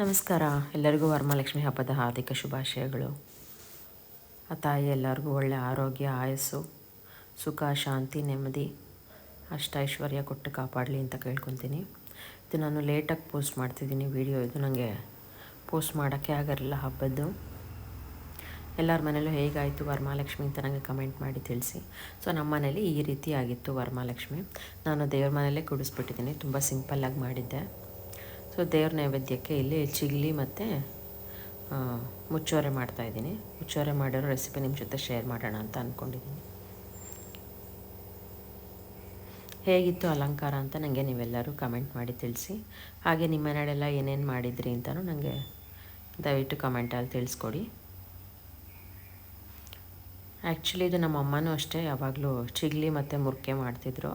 ನಮಸ್ಕಾರ. ಎಲ್ಲರಿಗೂ ವರಮಹಾಲಕ್ಷ್ಮಿ ಹಬ್ಬದ ಹಾರ್ದಿಕ ಶುಭಾಶಯಗಳು. ಆ ತಾಯಿ ಎಲ್ಲರಿಗೂ ಒಳ್ಳೆ ಆರೋಗ್ಯ, ಆಯಸ್ಸು, ಸುಖ, ಶಾಂತಿ, ನೆಮ್ಮದಿ, ಅಷ್ಟೈಶ್ವರ್ಯ ಕೊಟ್ಟು ಕಾಪಾಡಲಿ ಅಂತ ಕೇಳ್ಕೊತೀನಿ. ಇದು ನಾನು ಲೇಟಾಗಿ ಪೋಸ್ಟ್ ಮಾಡ್ತಿದ್ದೀನಿ ವಿಡಿಯೋ. ಇದು ನನಗೆ ಪೋಸ್ಟ್ ಮಾಡೋಕ್ಕೆ ಆಗಿರಲಿಲ್ಲ ಹಬ್ಬದ್ದು. ಎಲ್ಲರ ಮನೇಲೂ ಹೇಗಾಯಿತು ವರಮಹಾಲಕ್ಷ್ಮಿ ಅಂತ ನನಗೆ ಕಮೆಂಟ್ ಮಾಡಿ ತಿಳಿಸಿ. ಸೊ, ನಮ್ಮ ಮನೇಲಿ ಈ ರೀತಿ ಆಗಿತ್ತು ವರಮಹಾಲಕ್ಷ್ಮಿ. ನಾನು ದೇವ್ರ ಮನೇಲೇ ಕುಡಿಸ್ಬಿಟ್ಟಿದ್ದೀನಿ. ತುಂಬ ಸಿಂಪಲ್ಲಾಗಿ ಮಾಡಿದ್ದೆ. ಸೊ ದೇವ್ರ ನೈವೇದ್ಯಕ್ಕೆ ಇಲ್ಲಿ ಚಿಗ್ಲಿ ಮತ್ತು ಮುಚ್ಚೋರೆ ಮಾಡ್ತಾಯಿದ್ದೀನಿ ಮುಚ್ಚೋರೆ ಮಾಡಿರೋ ರೆಸಿಪಿ ನಿಮ್ಮ ಜೊತೆ ಶೇರ್ ಮಾಡೋಣ ಅಂತ ಅಂದ್ಕೊಂಡಿದ್ದೀನಿ ಹೇಗಿತ್ತು ಅಲಂಕಾರ ಅಂತ ನನಗೆ ನೀವೆಲ್ಲರೂ ಕಮೆಂಟ್ ಮಾಡಿ ತಿಳಿಸಿ. ಹಾಗೆ ನಿಮ್ಮ ಮನೆಯಲ್ಲೆಲ್ಲ ಏನೇನು ಮಾಡಿದ್ರಿ ಅಂತಲೂ ನನಗೆ ದಯವಿಟ್ಟು ಕಮೆಂಟಲ್ಲಿ ತಿಳಿಸ್ಕೊಡಿ. ಆ್ಯಕ್ಚುಲಿ ಇದು ನಮ್ಮ ಅಮ್ಮನೂ ಅಷ್ಟೇ, ಯಾವಾಗಲೂ ಚಿಗ್ಲಿ ಮತ್ತು ಮುರ್ಕೆ ಮಾಡ್ತಿದ್ರು.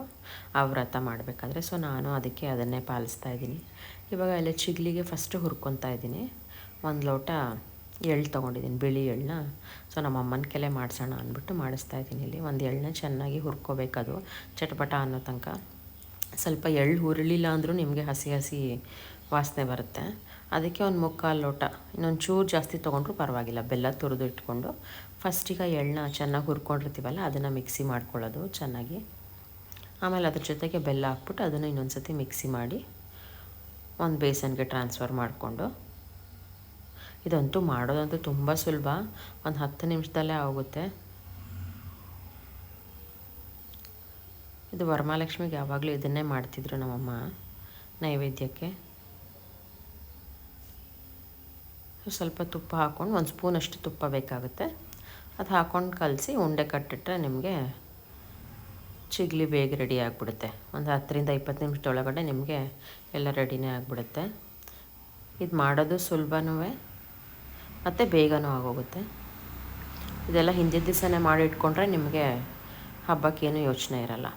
ಆ ವ್ರತ ಮಾಡಬೇಕಾದ್ರೆ ಸೊ ನಾನು ಅದಕ್ಕೆ ಅದನ್ನೇ ಪಾಲಿಸ್ತಾ ಇದ್ದೀನಿ. ಇವಾಗ ಎಲ್ಲ ಚಿಗ್ಲಿಗೆ ಫಸ್ಟು ಹುರ್ಕೊತಾ ಇದ್ದೀನಿ. ಒಂದು ಲೋಟ ಎಳ್ಳು ತೊಗೊಂಡಿದ್ದೀನಿ, ಬಿಳಿ ಎಳ್ಳನ್ನ ಸೊ ನಮ್ಮ ಅಮ್ಮನ ಕೆಲೆ ಮಾಡಿಸೋಣ ಅಂದ್ಬಿಟ್ಟು ಮಾಡಿಸ್ತಾ ಇದ್ದೀನಿ ಇಲ್ಲಿ. ಒಂದು ಎಳ್ಳನ್ನ ಚೆನ್ನಾಗಿ ಹುರ್ಕೋಬೇಕದು, ಚಟಪಟ ಅನ್ನೋ ತನಕ. ಸ್ವಲ್ಪ ಎಳ್ಳು ಹುರಳಿಲ್ಲ ಅಂದರೂ ನಿಮಗೆ ಹಸಿ ಹಸಿ ವಾಸನೆ ಬರುತ್ತೆ. ಅದಕ್ಕೆ ಒಂದು ಮುಕ್ಕಾಲು ಲೋಟ, ಇನ್ನೊಂದು ಚೂರು ಜಾಸ್ತಿ ತೊಗೊಂಡ್ರು ಪರವಾಗಿಲ್ಲ, ಬೆಲ್ಲ ತುರಿದು ಇಟ್ಕೊಂಡು ಫಸ್ಟಿಗೆ ಎಳ್ಳನ್ನ ಚೆನ್ನಾಗಿ ಹುರ್ಕೊಂಡಿರ್ತೀವಲ್ಲ, ಅದನ್ನು ಮಿಕ್ಸಿ ಮಾಡ್ಕೊಳ್ಳೋದು ಚೆನ್ನಾಗಿ. ಆಮೇಲೆ ಅದ್ರ ಜೊತೆಗೆ ಬೆಲ್ಲ ಹಾಕ್ಬಿಟ್ಟು ಅದನ್ನು ಇನ್ನೊಂದು ಸತಿ ಮಿಕ್ಸಿ ಮಾಡಿ ಒಂದು ಬೇಸನ್ಗೆ ಟ್ರಾನ್ಸ್ಫರ್ ಮಾಡಿಕೊಂಡು. ಇದಂತೂ ಮಾಡೋದಂತೂ ತುಂಬ ಸುಲಭ. ಒಂದು ಹತ್ತು ನಿಮಿಷದಲ್ಲೇ ಆಗುತ್ತೆ. ಇದು ವರಮಹಾಲಕ್ಷ್ಮಿಗೆ ಯಾವಾಗಲೂ ಇದನ್ನೇ ಮಾಡ್ತಿದ್ರು ನಮ್ಮಮ್ಮ ನೈವೇದ್ಯಕ್ಕೆ. ಸ್ವಲ್ಪ ತುಪ್ಪ ಹಾಕ್ಕೊಂಡು ಒಂದು ಸ್ಪೂನಷ್ಟು ತುಪ್ಪ ಬೇಕಾಗುತ್ತೆ. ಅದು ಹಾಕ್ಕೊಂಡು ಕಲಸಿ ಉಂಡೆ ಕಟ್ಟಿಟ್ರೆ ನಿಮಗೆ ಚಿಗ್ಲಿ ಬೇಗ ರೆಡಿ ಆಗಿಬಿಡುತ್ತೆ. ಒಂದು ಹತ್ತರಿಂದ ಇಪ್ಪತ್ತು ನಿಮಿಷದೊಳಗಡೆ ನಿಮಗೆ ಎಲ್ಲ ರೆಡಿನೇ ಆಗಿಬಿಡುತ್ತೆ. ಇದು ಮಾಡೋದು ಸುಲಭನೂ ಮತ್ತು ಬೇಗನೂ ಆಗೋಗುತ್ತೆ. ಇದೆಲ್ಲ ಹಿಂದಿನ ದಿವಸನೇ ಮಾಡಿ ಇಟ್ಕೊಂಡ್ರೆ ನಿಮಗೆ ಹಬ್ಬಕ್ಕೇನು ಯೋಚನೆ ಇರಲ್ಲ.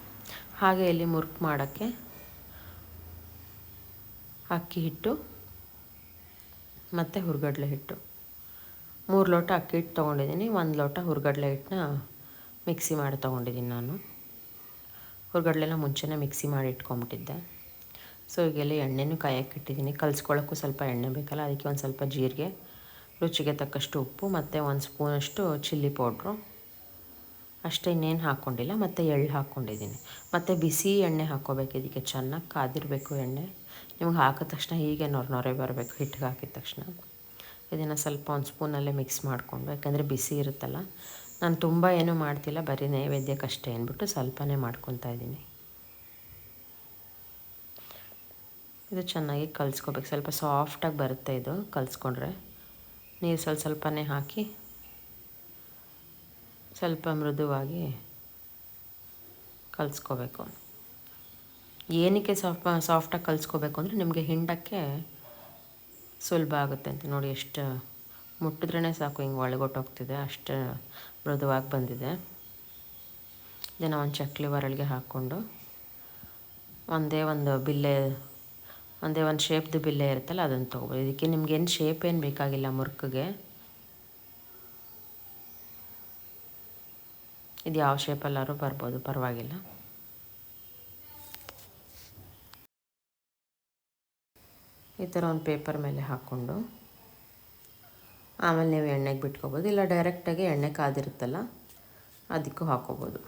ಹಾಗೆ ಇಲ್ಲಿ ಮುರ್ಕ್ ಮಾಡೋಕ್ಕೆ ಅಕ್ಕಿ ಹಿಟ್ಟು ಮತ್ತು ಹುರ್ಗಡ್ಲೆ ಹಿಟ್ಟು. ಮೂರು ಲೋಟ ಅಕ್ಕಿ ಹಿಟ್ಟು ತೊಗೊಂಡಿದ್ದೀನಿ, ಒಂದು ಲೋಟ ಹುರ್ಗಡ್ಲೆ ಹಿಟ್ಟನ್ನ ಮಿಕ್ಸಿ ಮಾಡಿ ತೊಗೊಂಡಿದ್ದೀನಿ ನಾನು. ಹುರ್ಗಡ್ಲೆನ ಮುಂಚೆನೇ ಮಿಕ್ಸಿ ಮಾಡಿ ಇಟ್ಕೊಂಬಿಟ್ಟಿದ್ದೆ. ಸೊ, ಈಗೆಲ್ಲ ಎಣ್ಣೆನೂ ಕಾಯಕ್ಕೆ ಇಟ್ಟಿದ್ದೀನಿ. ಕಲಿಸ್ಕೊಳ್ಳೋಕ್ಕೂ ಸ್ವಲ್ಪ ಎಣ್ಣೆ ಬೇಕಲ್ಲ, ಅದಕ್ಕೆ ಒಂದು ಸ್ವಲ್ಪ ಜೀರಿಗೆ, ರುಚಿಗೆ ತಕ್ಕಷ್ಟು ಉಪ್ಪು ಮತ್ತು ಒಂದು ಸ್ಪೂನಷ್ಟು ಚಿಲ್ಲಿ ಪೌಡ್ರು. ಅಷ್ಟೇ ಇನ್ನೇನು ಹಾಕ್ಕೊಂಡಿಲ್ಲ, ಮತ್ತು ಎಳ್ಳು ಹಾಕ್ಕೊಂಡಿದ್ದೀನಿ. ಮತ್ತು ಬಿಸಿ ಎಣ್ಣೆ ಹಾಕ್ಕೋಬೇಕು ಇದಕ್ಕೆ, ಚೆನ್ನಾಗಿ ಕಾದಿರಬೇಕು ಎಣ್ಣೆ. ನಿಮ್ಗೆ ಹಾಕಿದ ತಕ್ಷಣ ಹೀಗೆ ನೊರೆ ನೊರೆ ಬರಬೇಕು, ಹಿಟ್ಟಿಗೆ ಹಾಕಿದ ತಕ್ಷಣ. ಇದನ್ನು ಸ್ವಲ್ಪ ಒಂದು ಸ್ಪೂನಲ್ಲೇ ಮಿಕ್ಸ್ ಮಾಡಿಕೊಂಡು, ಯಾಕಂದರೆ ಬಿಸಿ ಇರುತ್ತಲ್ಲ, ನಾನು ತುಂಬ ಏನೂ ಮಾಡ್ತಿಲ್ಲ, ಬರೀ ನೈವೇದ್ಯಕ್ಕಷ್ಟೇ ಅಂದ್ಬಿಟ್ಟು ಸ್ವಲ್ಪನೇ ಮಾಡ್ಕೊತಾ ಇದ್ದೀನಿ. ಇದು ಚೆನ್ನಾಗಿ ಕಲಿಸ್ಕೋಬೇಕು. ಸ್ವಲ್ಪ ಸಾಫ್ಟಾಗಿ ಬರುತ್ತೆ ಇದು, ಕಲಿಸ್ಕೊಂಡ್ರೆ. ನೀರು ಸ್ವಲ್ಪ ಸ್ವಲ್ಪನೇ ಹಾಕಿ, ಸ್ವಲ್ಪ ಮೃದುವಾಗಿ ಕಲಿಸ್ಕೋಬೇಕು. ಏನಕ್ಕೆ ಸಾಫ್ಟ್ ಸಾಫ್ಟಾಗಿ ಕಲಿಸ್ಕೋಬೇಕು ಅಂದರೆ ನಿಮಗೆ ಹಿಂಡಕ್ಕೆ ಸುಲಭ ಆಗುತ್ತೆ ಅಂತ ನೋಡಿ ಎಷ್ಟು ಮುಟ್ಟಿದ್ರೇ ಸಾಕು, ಹಿಂಗೆ ಒಳಗೊಟ್ಟೋಗ್ತಿದೆ, ಅಷ್ಟು ಮೃದುವಾಗಿ ಬಂದಿದೆ. ಇದನ್ನು ಒಂದು ಚಕ್ಲಿ ಒರಳಿಗೆ ಹಾಕ್ಕೊಂಡು ಒಂದೇ ಒಂದು ಬಿಲ್ಲೆ, ಒಂದೇ ಒಂದು ಶೇಪ್ದು ಬಿಲ್ಲೆ ಇರುತ್ತಲ್ಲ ಅದನ್ನು ತೊಗೊಬೋದು. ಇದಕ್ಕೆ ನಿಮ್ಗೆ ಏನು ಶೇಪ್ ಏನು ಬೇಕಾಗಿಲ್ಲ ಮುರ್ಕಿಗೆ. ಇದು ಯಾವ ಶೇಪಲ್ಲಾದ್ರೂ ಬರ್ಬೋದು, ಪರವಾಗಿಲ್ಲ. ಥರ ಒಂದು ಪೇಪರ್ ಮೇಲೆ ಹಾಕ್ಕೊಂಡು ಆಮೇಲೆ ನೀವು ಎಣ್ಣೆಗೆ ಬಿಟ್ಕೋಬೋದು. ಇಲ್ಲ ಡೈರೆಕ್ಟಾಗಿ ಎಣ್ಣೆ ಕಾದಿರುತ್ತಲ್ಲ, ಅದಕ್ಕೂ ಹಾಕೋಬೋದು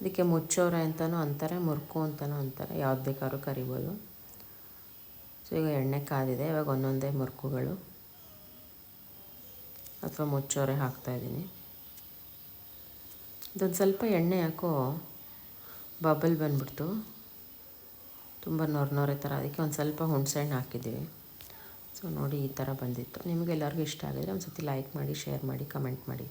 ಇದಕ್ಕೆ ಮುಚ್ಚೋರೆ ಅಂತಲೂ ಅಂತಾರೆ, ಮುರ್ಕು ಅಂತಲೂ ಅಂತಾರೆ. ಯಾವ್ದು ಬೇಕಾದ್ರೂ ಕರಿಬೋದು. ಸೊ ಈಗ ಎಣ್ಣೆ ಕಾದಿದೆ, ಇವಾಗ ಒಂದೊಂದೇ ಮುರ್ಕುಗಳು. ಅಥವಾ ಮುಚ್ಚೋರೆ ಹಾಕ್ತಾಯಿದ್ದೀನಿ ಇದೊಂದು ಸ್ವಲ್ಪ ಎಣ್ಣೆ ಹಾಕೋ ಬಬಲ್ ಬಂದ್ಬಿಡ್ತು. ತುಂಬ ನೊರೆ ನೊರೆ ಥರ. ಅದಕ್ಕೆ ಒಂದು ಸ್ವಲ್ಪ ಹುಣಸೆಹಣ್ಣು ಹಾಕಿದ್ದೀವಿ. ಸೊ ನೋಡಿ ಈ ಥರ ಬಂದಿತ್ತು. ನಿಮಗೆಲ್ಲರಿಗೂ ಇಷ್ಟ ಆಗಿದ್ರೆ ಒಂದು ಸತಿ ಲೈಕ್ ಮಾಡಿ, ಶೇರ್ ಮಾಡಿ, ಕಮೆಂಟ್ ಮಾಡಿ.